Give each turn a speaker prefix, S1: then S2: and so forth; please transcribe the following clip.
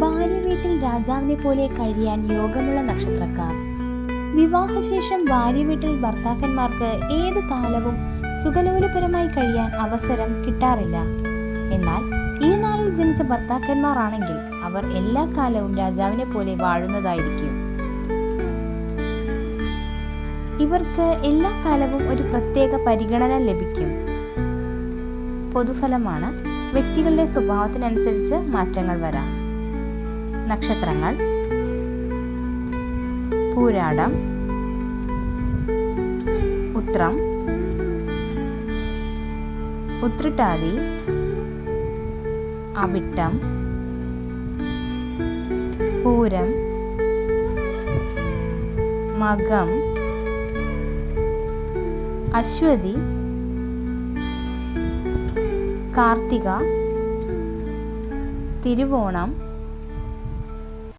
S1: ഭാര്യ വീട്ടിൽ രാജാവിനെ പോലെ കഴിയാൻ യോഗമുള്ള നക്ഷത്രക്കാർ. വിവാഹശേഷം ഭാര്യ വീട്ടിൽ ഭർത്താക്കന്മാർക്ക് ഏത് കാലവും സുഖലോലപരമായി കഴിയാൻ അവസരം കിട്ടാറില്ല. എന്നാൽ ഈ നാളിൽ ജനിച്ച ഭർത്താക്കന്മാരാണെങ്കിൽ അവർ എല്ലാ കാലവും രാജാവിനെ പോലെ വാഴുന്നതായിരിക്കും. ഇവർക്ക് എല്ലാ കാലവും ഒരു പ്രത്യേക പരിഗണന ലഭിക്കും. പൊതുഫലമാണ് വ്യക്തികളുടെ സ്വഭാവത്തിനനുസരിച്ച് മാറ്റങ്ങൾ വരാം. നക്ഷത്രങ്ങൾ. പൂരാടം. ഉത്രം. ഉത്രിട്ടാതി. അവിട്ടം. പൂരം. മകം. അശ്വതി. കാർത്തിക. തിരുവോണം.